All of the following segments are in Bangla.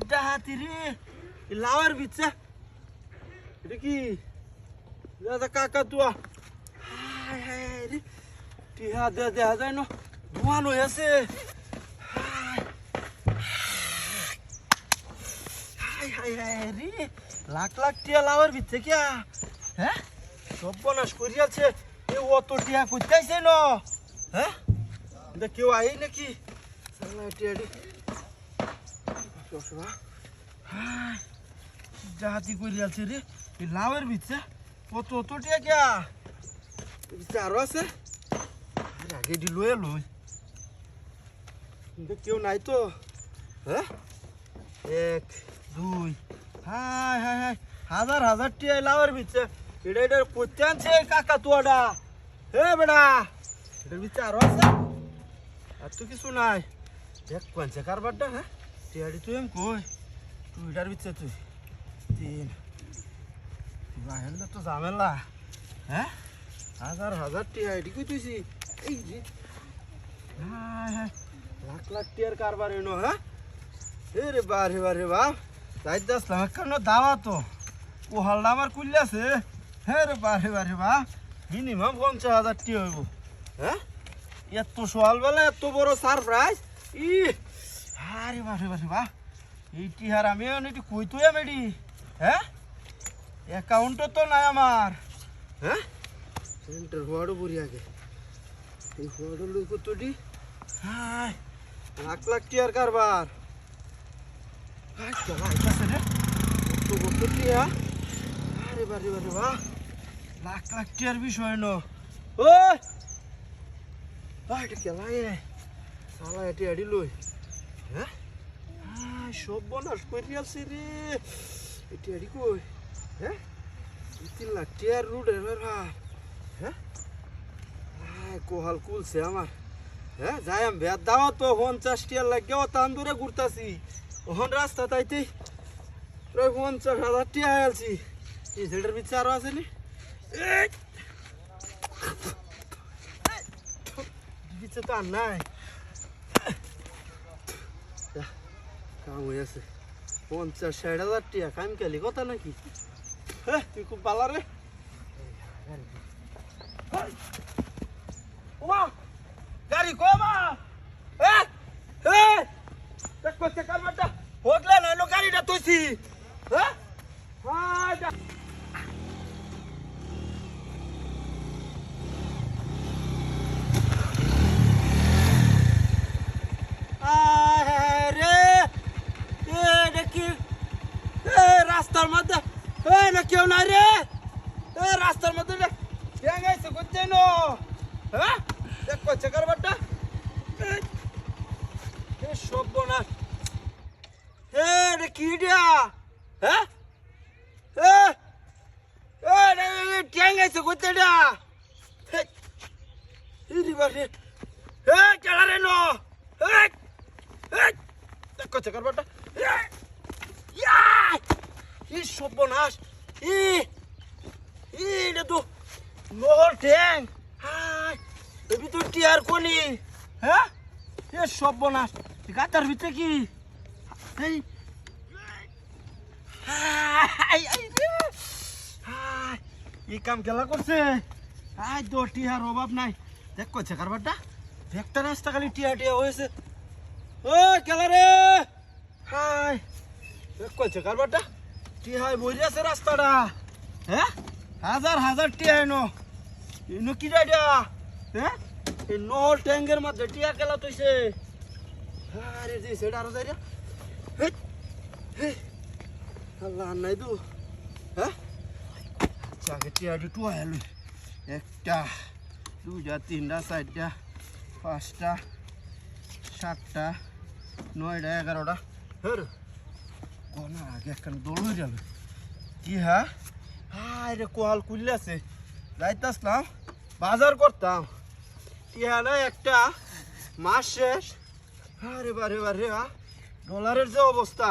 রে। ডাহাতি রে লাওয়ার বিচ্ছা এটা কি? দাদা কাকা তুয়া টিহা দে দেখা যায় না। ধোঁয়ান হয়ে আছে। লাখ লাখ টিয়া লাওয়ার বিচ্ছে কিয়া হ্যাঁ? সব বনাশ করিয়াছে। এ অত টিয়া করতে আইছে ন। হ্যাঁ? কেউ আই নাকি? সালা জাহাতি করিয়াছে রে এই লাউয়ের বিচ্ছে অত অত টিয়া আরও আছে। আগে ডি লয়ে লই। কিন্তু কেউ নাই তো। হ্যাঁ? এক দুই হাই হাই হাই হাজার হাজার টিয়া লাউয়ের বিচ্ছে এটা এটা করতে আনছে কাকা তুয়াডা হে বেড়া এটার বিচ্ছে আরও আছে। আর তো কিছু নাই। দেখ কোনছে কারবারটা হ্যাঁ? টিয়াডি তুই কই? তুই এটার বিচ্ছে তুই। তিন। বাইরে তো ঝামেলা। হ্যাঁ? হাজার হাজার এটি কই তুইছি এই যে। লাখ লাখ টিয়ার কারবার এনো হ্যাঁ? এ রে বা রে বা রে বা। কেন দাওয়া তো। ও হালটা আমার কুল্লাছে হ্যাঁ রে বা রে বা রে বা। মিনিমাম পঞ্চাশ হাজার টিয়া হইব। হ্যাঁ? এত সকালবেলা এত বড় সারপ্রাইজ? ই আরে বা রে বা রে বা এই টিহার আমি একটু কই তুই মেডি হ্যাঁ? অ্যাকাউন্টও তো নাই আমার। হ্যাঁ? সেন্টার হওয়ারও বুড়ি আগে। এই হওয়ারও লোক তোটি হাই লাখ লাখ টিয়ার কারবার। তো আরে বারে বারে বাহ। লাখ লাখ টিয়ার বিষয় ন। ওই! ভাই এটা সালা এটি আডি লই। হ্যাঁ হাই সব বনাস করে আছে রে এটি আডি কই হ্যাঁ তিন লাখ টিয়ার রুট হ্যাঁ কোহাল কুলছে আমার হ্যাঁ যাই আমি ভেদ দাও তো পঞ্চাশ টিয়ার লাগে ও তান্দুরে ঘুরতাছি ওখান রাস্তা তাইতে প্রায় পঞ্চাশ হাজার টিয়া আলছি এই ছেলেটার পিছিয়ে আরও আছে নি! পিছিয়ে তো আর নাই যা, কাম হয়ে আছে। পঞ্চাশ, ষাট হাজার টিয়া কাম কেলি কথা নাকি? হ্যাঁ তুই খুব ভালো রে ওমা গাড়ি কমা এ এ দেখো সে কালমাটা হোগলা নইলো গাড়িটা তুইছি হ্যাঁ হাই যা আয় রে এ দেখি এ রাস্তার মধ্যে এ না কেউ নাই রে এ রাস্তার মধ্যে রে কে গেছে করছে নো হ্যাঁ দেখ করছে কারবারটা এ সব না এ রে কি দিয়া হ্যাঁ? এ এ, রে কে গেছে করছে না ইরি বারে এ, চলা রে নো। এ ইয়া! ই সর্বনাশ। ই এটা তো, নহর ঠ্যাং। হাই এবি টিয়ার কোনি? হ্যাঁ? এ গাতার ভিতরে কি? এই রে। এই কাম খেলা করছে? আই তো টিয়ার অভাব নাই। দেখ করছে কারবারটা একটা রাস্তা খালি টিয়া টিয়া হয়েছে। ও খেলা রে। হাই দেখ করছে কারবারটা টিহাই মরি আছে রাস্তাটা। হ্যাঁ? হাজার হাজার টিয়া এনো। এনো কি যাইডা হ্যাঁ? এই নহল ট্যাঙ্কের মধ্যে টিয়া খেলা তৈছে আরে যে সেটা আরও হেই, হেই, নাই টিয়া দুটো একটা তিনটা পাঁচটা নয়টা এগারোটা আগে একখান দৌড় যাবে কি রে কোহাল কুললে বাজার করতাম টিয়া না একটা মাস শেষ আরে বারে বারে ডলারের যে অবস্থা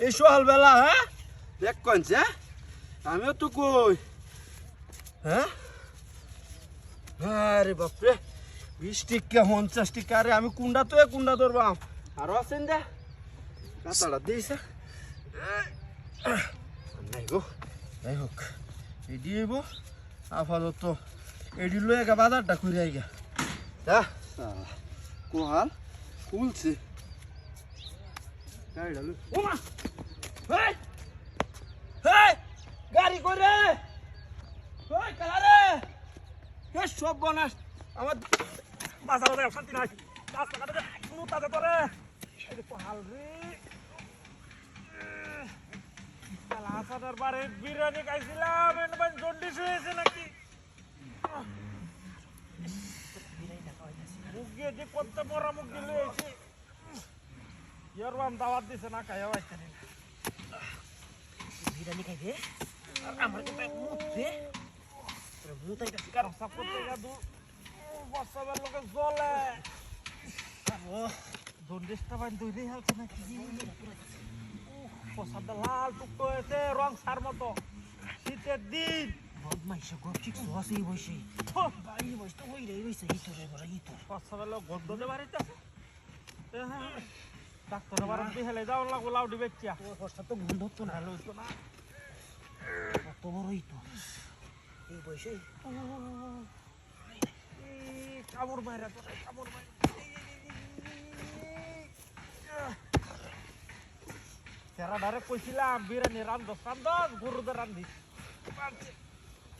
এই সকাল বেলা হ্যাঁ? দেখ কনছে আমিও তো কই। হ্যাঁ? আরে বাপরে বিশ টিকা পঞ্চাশ টিকা আরে আমি কুন্ডা তো কুন্ডা ধরবাম আরও আছেন দে কাতাড়া দিয়েছ নাই গো যাই হোক এডি আইব আপাতত এডি লয়ে গা বাজারটা ঘুরে আইগা। দা কোহাল খুলছে। ওমা হেই হেই গাড়ি করে ওই কালারে এ সব বনাস আমার বাজারে যায় শান্তি নাই রাস্তাঘাটে কোনো তাজা করে হাল রে হাসানের বাড়ি বিরিয়ানি খাইছিলাম এনে জন্ডিস হয়েছে নাকি মুখ দিয়ে করতে পরা মুখ দিলে ইয়ার বাম দাওয়াত দিছে না খাইয়া পাইছে না বিরিয়ানি খাইবে আর আমার কিন্তু মুখে মুতাই গেছে কারণ সাপ করতে গিয়ে দু বর্ষাবের লোকে জলে ও। জন্ডিসটা বাইন দই দিয়ে হালছে নাকি? প্রসাদটা লাল টুকটো হয়েছে রং সার মতো। শীতের দিন। বদমাইশ গপ ঠিক সহসেই বসে হ্যাঁ, বাড়ি বসে তো ওই রে বসে ইতরে। বড় ইতর প্রসাবের লোক দিয়ে বাড়িতে ডাক্তার বাড়ি বিহেলে যাও লাগবো লাউডি বেচিয়া তোর কষ্ট তো গন্ধ হতো না। কত এই কামড় তো কামড় তেরা কইছিলাম বিরিয়ানি রান্ধস রান্ধস গরুদের রান্ধি।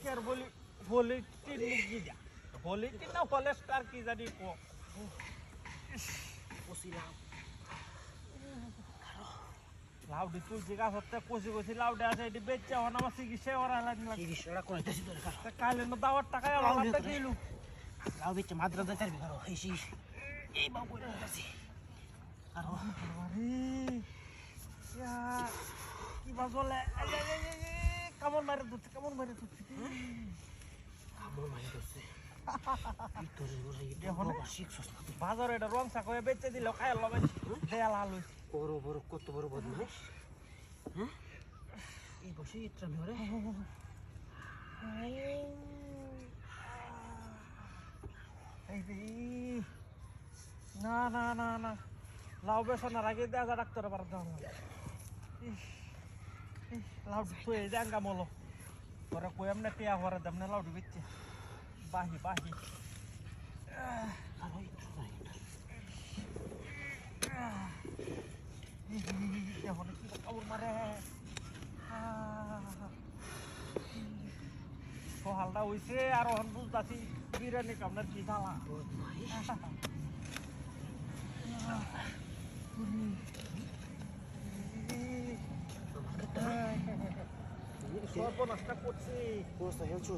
কের বলি বলি তিন যা বলি তিন না হলে স্টার কি জানি কো। বসিলাম লাউডি তুলছি গাছ হতে কষি কষি লাউডি আছে এটি বেচছে হন আমার চিকিৎসা ওরা লাগি এই বিষয়টা করে দিছি তোর কাছে। কালে না দাওয়ার টাকায় আমার হাতে দিলু লাউ বেচে মাদ্রা দে তার বিকারো এই সেই এই বাবু দিছি আর। আরে ইয়া কি বাজলে কামড় মারে দুধ কামড় মারে দুধ কামড় মারি তুই। বাজারে এটা রং চা করে বেচে দিল খাই লবে দেয়াল আলু বড় বড় কত বড় বদমাইশ হ্যাঁ এই বসে ইতরা মেরে এই রে না না না না লাউ বেসনের আগে দেয়া যা ডাক্তার বার দাম লাউ তো এই জাঙ্গা মলো তোরা কই এমনি টিয়া হরে দাম না লাউ বেচছে বাহি বাহি আর মারে সহালটা আর এখন বুঝতাছি বিরিয়ানি কামনার কি জ্বালা সর্বনাশটা করছি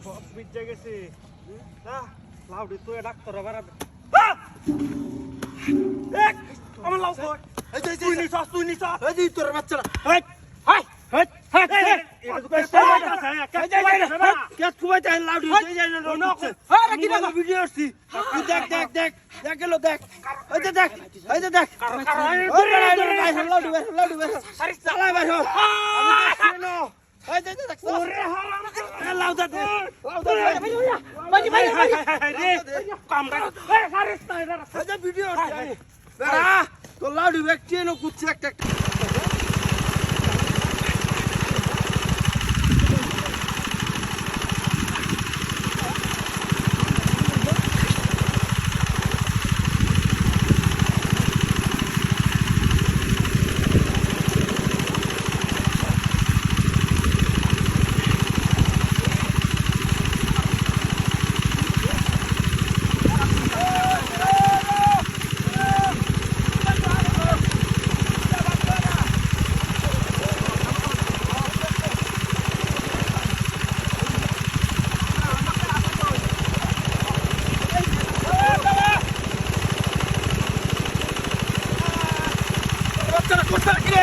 সব বিদ্যা গেছে না লাউডি তুই ডাক্তার আবার আমার লাউ কই এই যে তুই নিছাস তুই নিছাস এই তোর বাচ্চারা হেই হাই দেখ দেখ দেখ দেখ দেখ এই যে দেখ এই যে দেখ ওই বেড়া লাউডি বের লাউডি বের চালা বের আমি দেখছি না এই যে দেখ ওরে লাউডা দে লাউডা দে বাজি বাজি রে কামড়া এই সারিস না এটা এই যে ভিডিও আসছি আমি বেড়া তো লাউডি ব্যক্তি এনো কুচ্ছে একটা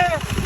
Hey!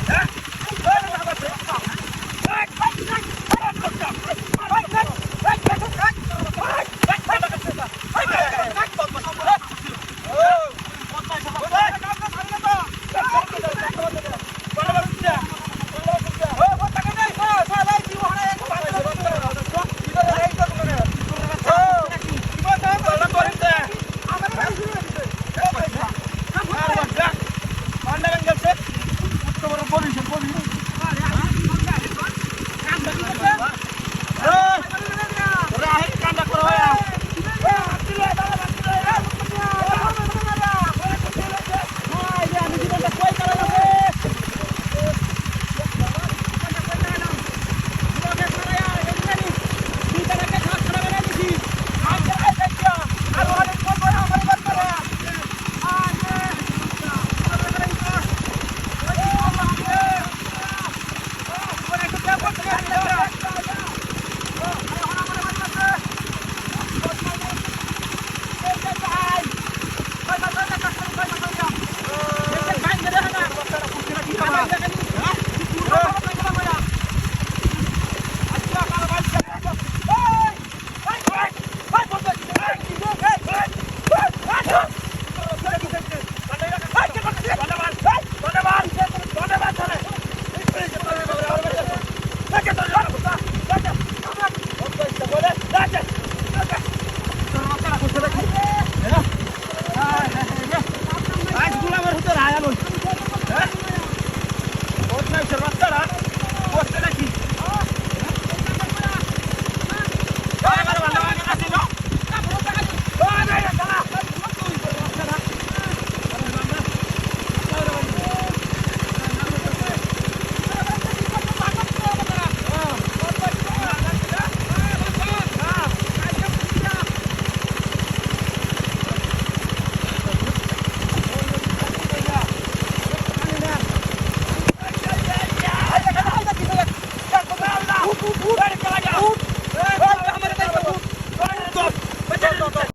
আছে, আছে, আছে।